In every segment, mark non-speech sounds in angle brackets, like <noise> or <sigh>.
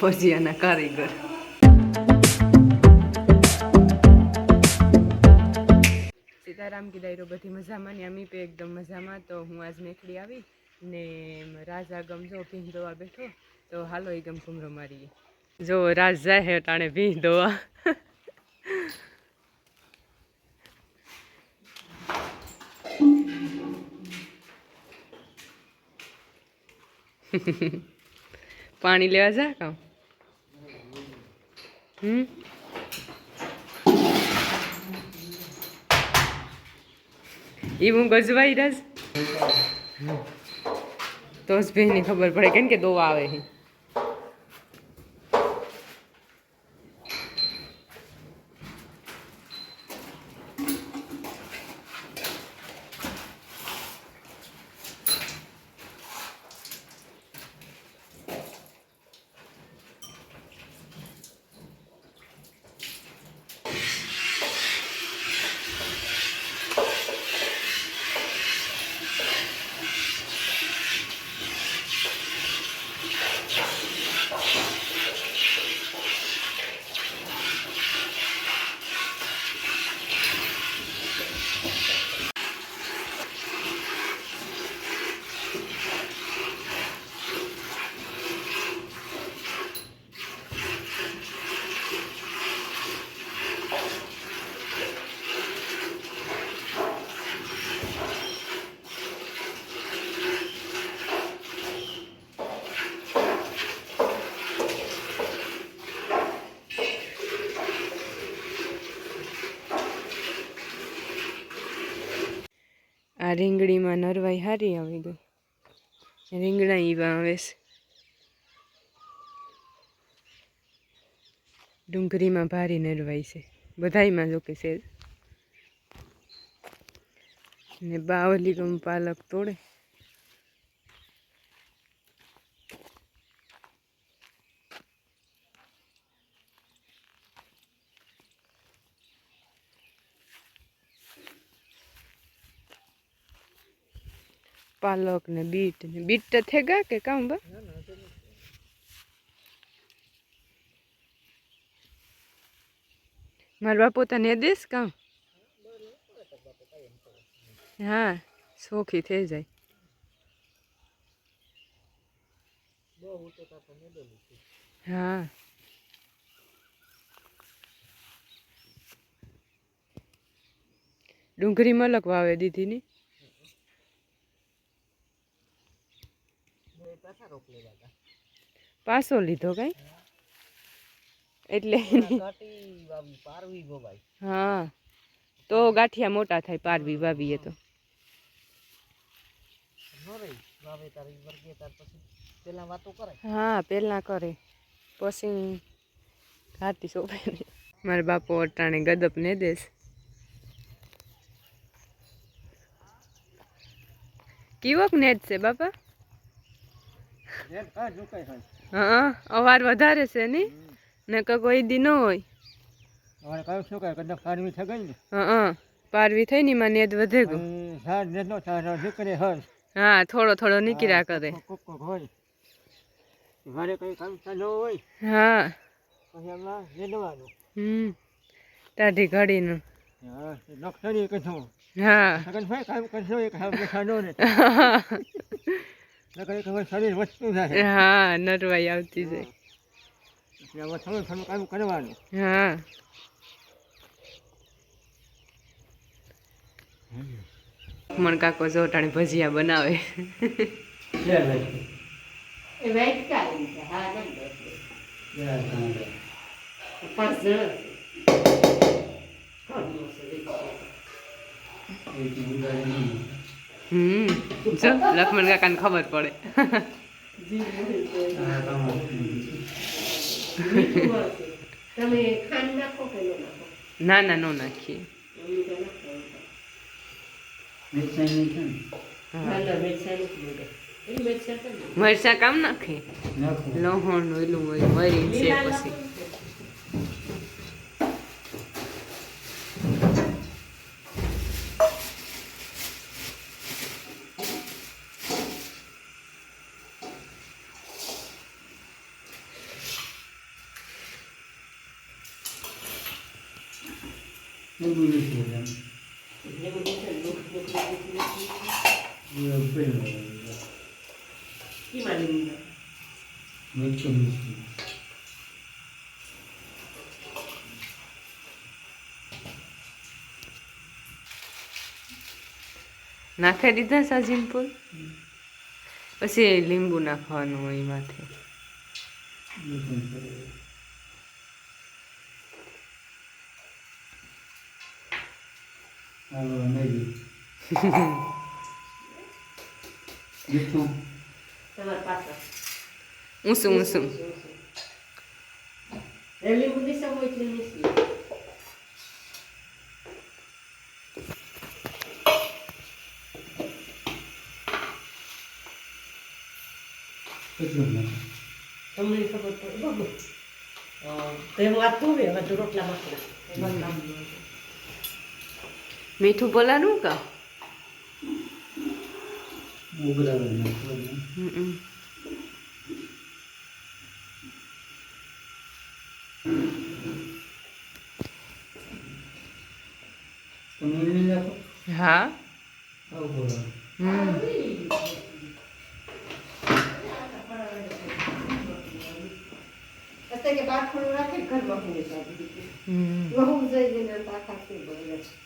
ભજીયાના કારીગર. સીતારામ કી દાયરો બધી મજામાં ને અમી પે એકદમ મજામાં. તો હું આજ મેખડી આવી ને રાજા ગમજો ભીંજ ધોવા બેઠો. તો હાલો એ ગમ ઘૂમરો મારીએ. જો રાજ હે ટાણે ભીંગ દોવા <laughs> પાણી લેવા જા કામ. હમ? એ હું ગજવાઈ રસ તો જ બેની ખબર પડે કેમ કે દોવા આવે છે આ રીંગણીમાં નરવાઈ હારી આવી ગઈ. રીંગણા ઈવા આવે છે. ડુંગળીમાં ભારી નરવાઈ છે. બધાયમાં જો કે છે. ને બાવલી ગમ પાલક તોડે. પાલક ને બીટ ને બીટ તો ગયા કે કામ બા? મારા બાપુ તને દેશ કામ? હા, સોખી થઈ જાય. હા. ડુંગળી મલક વાવે દીધી ની પાસો લીધો કઈ? એટલે હા તો ગાંઠિયા મોટા થાય પારવી વાવીએ તો. હા પેલા કરે પછી ઘાટી શોભે મારા બાપુ અટાણે ગદપ ને દેશ કેવોક નેટ છે બાપા. હા અવાર વધારે છે ની? ને કે કોઈ દી ન હોય. હવે કયું શું કહે કદાચ ફારવી થઈ ગઈ ને? હા પારવી થઈ ની માં નેટ વધે ગયો. સાર ને નો સાર દીકરે હર હા થોડો થોડો નીકળ્યા કરે. ઘરે કઈ કામ હોય હા. પછી એમાં હમ. ઘડીનું. હા નક્ષરી કીધું. હા. સગન ભાઈ કામ કરશો એક હાવ બેસાડો ને નકર હવે શરીર વસ્તુ થાય હા નરવાઈ આવતી જાય. એટલે થોડું થોડું કામ કરવાનું. હા. મણ કાકો જોટાણી ભજીયા બનાવે. હમ. જો લક્ષ્મણ કાકાને ખબર પડે. ન નાખો? ના ના નો નાખીએ. મરચા કામ નાખે? લહણ એલું હોય મરી છે પછી. લીંબુ નથી એમ. લીંબુ નીચે લીંબુ નીચે નીચે એ પેલો કીમાં લીંબુ મીઠું મીઠું નાખી દીધા સાજીન ફૂલ પછી લીંબુ નાખવાનું હોય માથે મીઠું કરે. હાલો મેગી મીઠું તમારા પાછળ ઊંસું ઊંસું એ લીંબુ નીચે હોય એટલે નીચે કેટલું નાખે? તમને ખબર પડે બાબુ તો એમ વાત તો હવે તો રોટલા માખલા એમાં કામ ન હોય. મીઠું બોલાનું કા? હા. હમ. અત્યારે બારખોડું રાખે ઘરમાં હું જઈને આખા છે બોલે. અંદર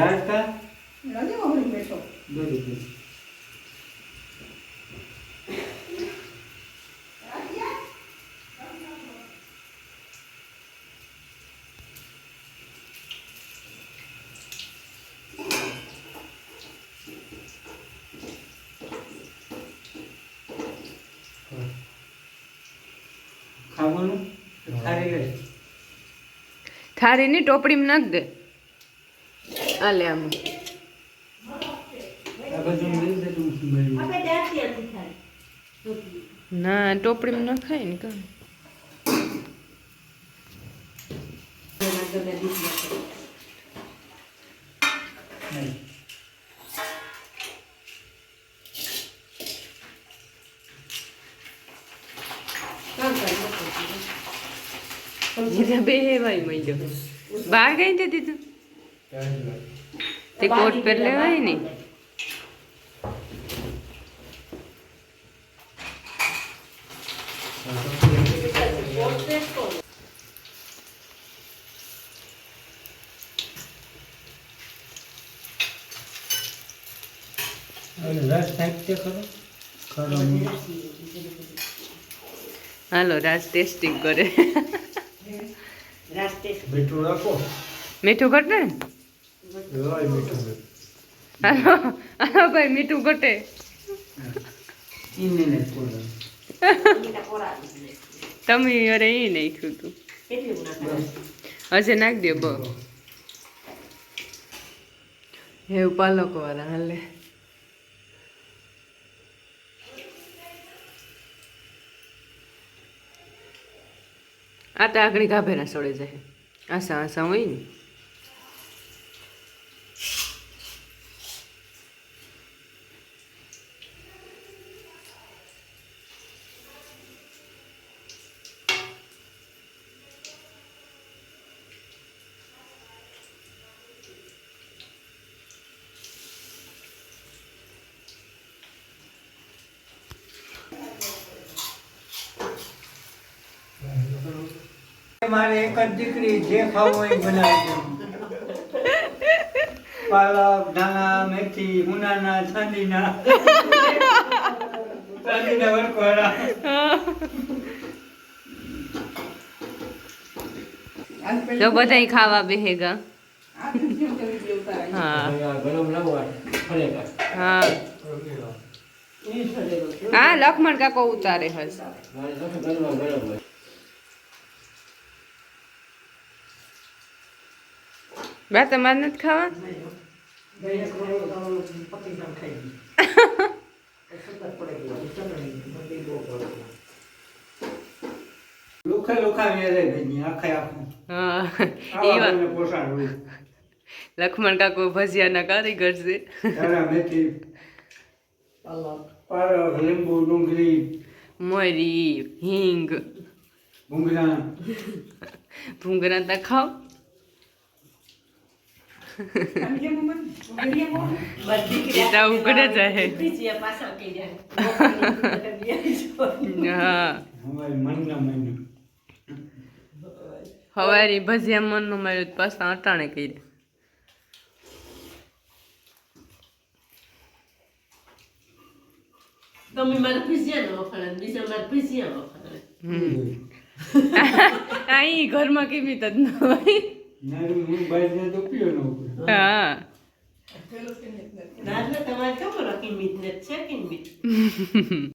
રાજકા દો રૂપિયા ખાવાનું? ખારી લે ટોપડી ટોપડીમાં નાખ દે. આ બધું મળી જાય તો હું મળી જાય. આપણે ત્યાંથી આની થાય ના ટોપડીમાં નખાય ને કાં એમાં ગમે દીધ નાખે. નહીં. કામ કરી નાખો. જીરા બે હેવાય મળી બહાર ગઈ તે દીધું તે કોટ પર લેવાય ને? હાલો રાજ ટેસ્ટિંગ કરે. મીઠું રાખો. મીઠું ઘટે ને ભાઈ મીઠું ઘટે. તમે અરે એ નાખ્યું તું. હજે નાખ દે બહુ. એવું પાલક વાળા હાલે. આ તો આગળ ગાભેરા સડે જાય. આસા આસા હોય ને. મારે એક જ દીકરી જે ખાવું એ બનાવી પાલક, ધાણા, મેથી ઉનાના ચાંદીના. ચાંદીના વરકોરા તો બધા ખાવા બેહેગા હા. હા. હા, લખમણ કાકો ઉતારે હસ બા તમારે નથી ખાવા ગઈ એક રોટલો તમારો પતિ જામ ખાઈ ગઈ. સુગર પડી ગઈ. ચટણી, બધી બહુ પડે. લુખે લુખા વેરે ભેગી આખે આખું હા આવા એવા તમારે નથી ખાવા લખમણ કાકો ભજીયાના કારીગર છે. ધાણા મેથી પાલક. પાલક લીંબુ ડુંગળી મોરી હિંગ. ભૂંગરા ભૂંગરા તા ખાવ મારી ઉકડે જાય. હવારી ભજીયા મનનું માર્યું પાછા અટાણે કરી તમે મારા ભજીયા ન વખાણે બીજા મારા ભજીયા વખાણે. અહીં <laughs> ઘરમાં કિંમત જ ન હોય. હું. તમારે ખબર કિંમત ને છે કે કિંમત <laughs>